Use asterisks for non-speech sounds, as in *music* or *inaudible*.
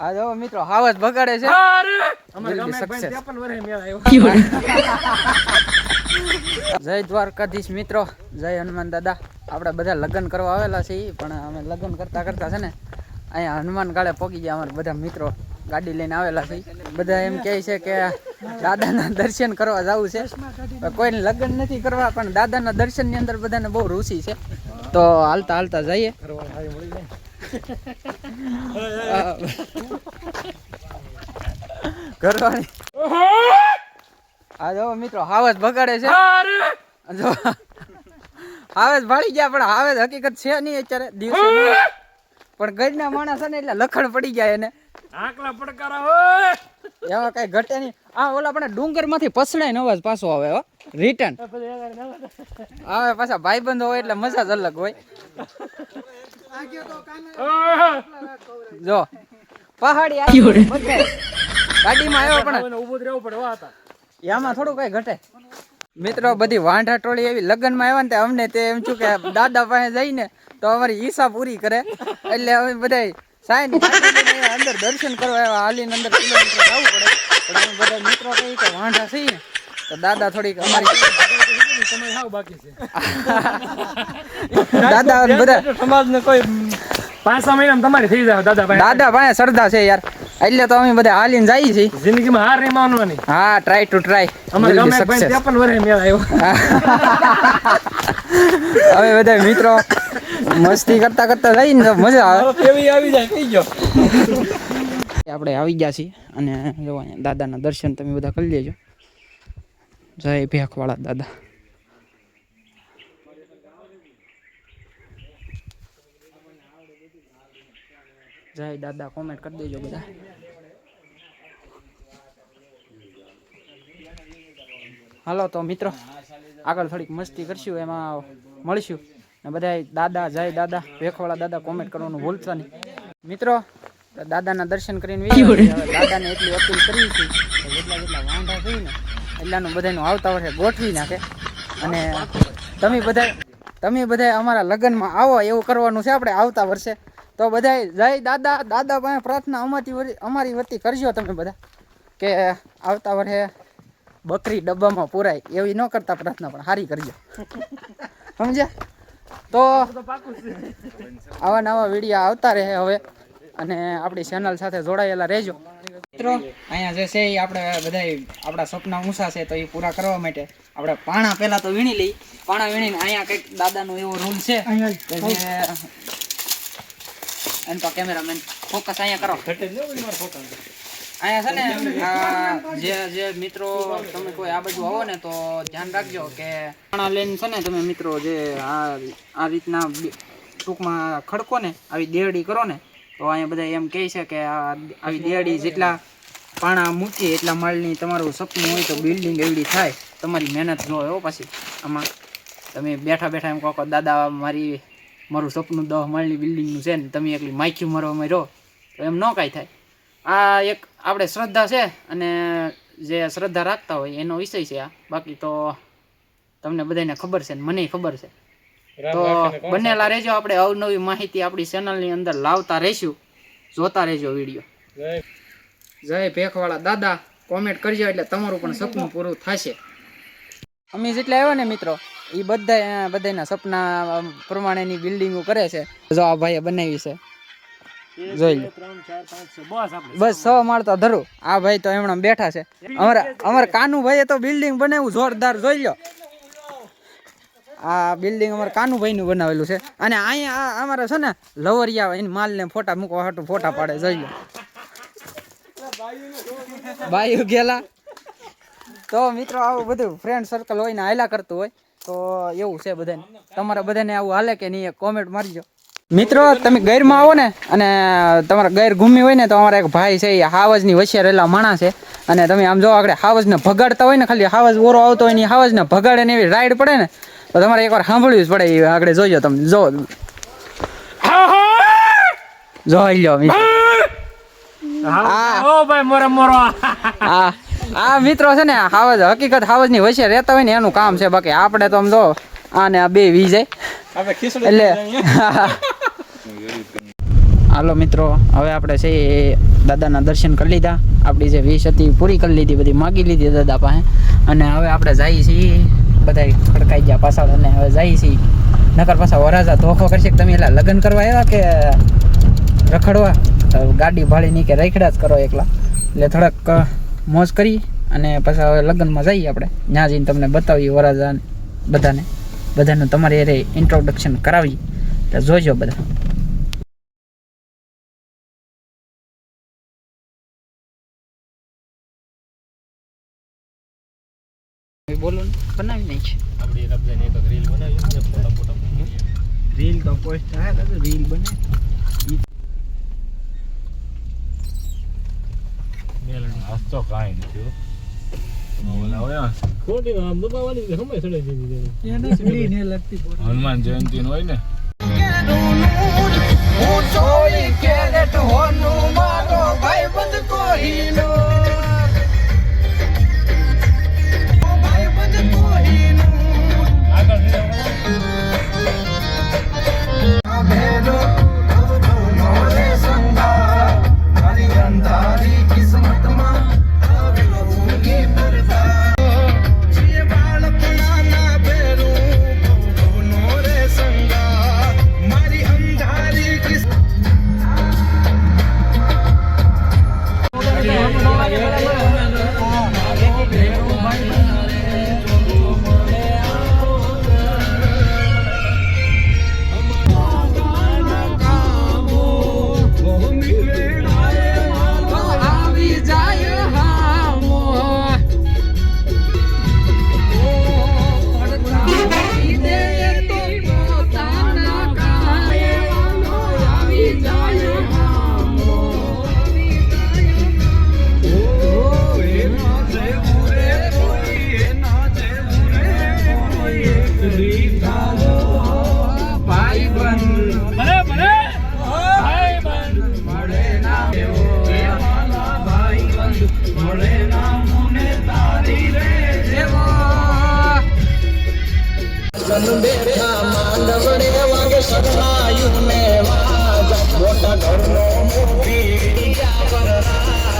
આ જો મિત્રો હાવજ બગાડે છે. અમારે Will be ગામમાં એક ભાઈ success. 53 વર્ષે મેળ આવ્યો. *laughs* જય દ્વારકાધીશ મિત્રો જય હનુમાન દાદા. આપણે બધા લગ્ન કરવા આવેલા છીએ પણ અમે લગ્ન કરતા કરતા છે ને અહીંયા હનુમાન ગાળે પહોંચી ગયા અમારા બધા મિત્રો. ગાડી લઈને આવેલા છે બધા એમ કહે છે કે દાદાના દર્શન કરવા જવું છે. કોઈને લગ્ન નથી કરવા પણ દાદાના દર્શનની અંદર બધાને બહુ રુચિ છે. તો હાલતા હાલતા જઈએ. *laughs* *laughs* ઘરવાળી. આ જો મિત્રો હાવજ બગાડે છે. જો હાવેજ ભાળી ગયા પણ હાવેજ હકીકત છે નહીં અત્યારે દિવસે પણ ગજના માણસ છે ને એટલે લખણ પડી ગયા એને. આકલા પડકારા હોય. એમાં કઈ ઘટે નહીં. આ ઓલા પણ ડુંગરમાંથી પસડાય અવાજ પાછો આવે હો. રિટર્ન આવે પાછા ભાઈબંધ હોય એટલે મજા જ અલગ હોય. જો પહાડી. ગાડીમાં આવ્યો પણ. જ રહેવું પડે હો હતા એમાં થોડું કઈ ઘટે. મિત્રો બધી વાંઢા ટોળી એવી લગ્નમાં આવ્યા ને તે અમને તે એમ છું કે દાદા પાસે જઈને તો અમારી હિસા પૂરી કરે. એટલે અમે બધા સાઈન અંદર દર્શન કરવા આવ્યા. હાલીને અંદર કિલોમીટર જવું પડે. પણ અમે બધા મિત્રો કહીએ કે વાંઢા છીએ તો દાદા થોડીક અમારી સમય હાવ બાકી છે. *laughs* દાદા બધા સમાજને કોઈ પાંચ છ મહિનામાં તમારી થઈ જાય દાદા ભાઈ. દાદા ભાઈ શ્રદ્ધા છે યાર. એટલે તો અમે બધા હાલીને જઈએ છીએ. જિંદગીમાં હાર નહીં માનવાની. હા ટ્રાય ટુ ટ્રાય અમે ગમે ભાઈ 53 વર્ષે મેળ આવ્યો. હવે બધા મિત્રો મસ્તી કરતા કરતા જઈને તો મજા આવે. કેવી આવી જાય કઈ ગયો. આપણે આવી ગયા છીએ અને જો અહીંયા દાદાના દર્શન તમે બધા કરી લેજો. જય ભેખવાળા દાદા. જય, દાદા કોમેન્ટ કરી દેજો બધા. હાલો તો મિત્રો, આગળ થોડીક મસ્તી કરશું, એમાં મળીશું. ને બધા દાદા, જય દાદા ભેખવાળા દાદા કોમેન્ટ કરવાનું ભૂલતા નહીં. મિત્રો દાદાના દર્શન કરીને દાદાને એટલી અપીલ કરી છે જેટલા જેટલા વાંધા થઈ ને, એટલાનું બધાનું આવતા વર્ષે ગોઠવી નાખે. અને તમે બધા તમે બધા અમારા લગ્નમાં આવો, એવું કરવાનું છે, આપણે આવતા વર્ષે. તો બધા જય દાદા દાદા પાસે પ્રાર્થના અમારી અમારી વતી કરજો તમે બધા. કે આવતા વર્ષે બકરી ડબ્બામાં પુરાય એવી ન કરતા પ્રાર્થના પણ સારી કરજો. સમજ્યા? તો આવા નવા વીડિયો આવતા રહે હવે અને આપણી ચેનલ સાથે જોડાયેલા રહેજો. મિત્રો અહીંયા જે છે એ આપણે બધા આપણા સપના ઊંચા છે તો એ પૂરા કરવા માટે આપણે પાણા પહેલા તો વીણી લઈ પાણા વીણીને અહીંયા કંઈક દાદાનો એવો રૂલ છે. કે તો કેમેરામેન ફોકસ અહીંયા કરો. અહીંયા છે ને આ જે જે મિત્રો તમે કોઈ આ બાજુ આવો ને તો ધ્યાન રાખજો કે પાણા લઈને છે ને તમે મિત્રો જે આ આ રીતના ટૂંકમાં ખડકો ને આવી દેરડી કરો ને તો અહીંયા બધા એમ કહે છે કે આ આવી દેરડી જેટલા પાણા મૂકીએ એટલા માળની તમારું સપનું હોય તો બિલ્ડિંગ એવડી થાય તમારી મહેનત જો એવો પછી. આમાં તમે બેઠા બેઠા એમ કહો દાદા મારી મારું સપનું દહ માળની બિલ્ડિંગનું છે ને તમે એકલી માખી મારવામાં રહો તો એમ ન કાંઈ થાય. આ એક આપણે શ્રદ્ધા છે અને જે શ્રદ્ધા રાખતા હોય એનો વિષય છે આ. બાકી તો તમને બધાને ખબર છે ને મને ખબર છે. તો બનેલા રહેજો આપણે અવનવી માહિતી આપણી ચેનલની અંદર લાવતા રહીશું. જોતા રહેજો વીડિયો. જય. ભેખવાળા દાદા કોમેન્ટ કરજો એટલે તમારું પણ સપનું પૂરું થશે. અમે જેટલા આવ્યા ને મિત્રો એ બધા બધાના સપના પ્રમાણેની બિલ્ડિંગો કરે છે. જો આ ભાઈએ બનાવી છે. જોઈ લો. બસ આપણે માળ સો માળતા ધરું આ ભાઈ તો એમણે બેઠા છે. અમારા અમારા કાનુ ભાઈએ તો બિલ્ડિંગ બનાવ્યું જોરદાર. જોઈ લો. આ બિલ્ડિંગ અમારા કાનુભાઈ નું બનાવેલું છે. અને અહીંયા આ અમારે છે ને લવરિયા એની માલ ને ફોટા મૂકવા હાટું ફોટા પાડે. જોઈ લો. બાયુ ગેલા તો મિત્રો આવું બધું ફ્રેન્ડ સર્કલ હોય ને હાયલા કરતું હોય તો એવું છે બધાને. તમારા બધાને આવું હાલે કે નહીં કોમેન્ટ મારજો. મિત્રો તમે ગેરમાં આવો ને અને તમારા ગેર ઘૂમી હોય ને તો અમારા એક ભાઈ છે એ હાવજની વચ્ચે રહેલા માણસ છે. અને તમે આમ જો આગળ હાવજને ભગાડતા હોય ને ખાલી હાવજ ઓરો આવતો હોય ને હાવજને ભગાડે ને એવી રાઈડ પડે ને તો તમારે એકવાર સાંભળવી જ પડે એ આગળ જોજો તમે. જો. જોઈ લો મિત્રો. ઓ ભાઈ મોરા મોરો આ આ મિત્રો છે ને હાવજ હકીકત હાવજની વચ્ચે રહેતા હોય ને એનું કામ છે બાકી. આપણે તો આમ જો આ ને આ બે વી જાય. એટલે *laughs* હાલો મિત્રો હવે આપણે છે એ દાદાના દર્શન કરી લીધા. આપણી જે વીસ હતી પૂરી કરી લીધી બધી માગી લીધી દાદા પાસે. અને હવે આપણે જઈએ છીએ બધા ખડકાઈ ગયા પાછળ અને હવે જઈએ છીએ. નકર પાછા વરાજા ધોખો કરશે કે તમે એટલે લગ્ન કરવા આવ્યા કે રખડવા? ગાડી ભાડીની કે રખડા જ કરો એકલા. એટલે થોડાક મોજ કરી અને પાછા હવે લગ્નમાં જઈએ આપણે. ત્યાં જઈને તમને બતાવીએ વરાજા બધાને. બધાનું તમારે એ ઇન્ટ્રોડક્શન કરાવી. એટલે જોજો બધા. બોલો બનાવી નાખી. આપણી રબજાની એક રીલ બનાવી ફોટા ફોટા રીલ તો પોસ્ટ થાય રીલ બને તો કાંઈ નથી હનુમાન જયંતિ હોય ને. ભલે बन बैठा માંડવડે વાગે શરણાયું ને વાજ મોટા ઘરનો મોટી વિડિયા પર રાજા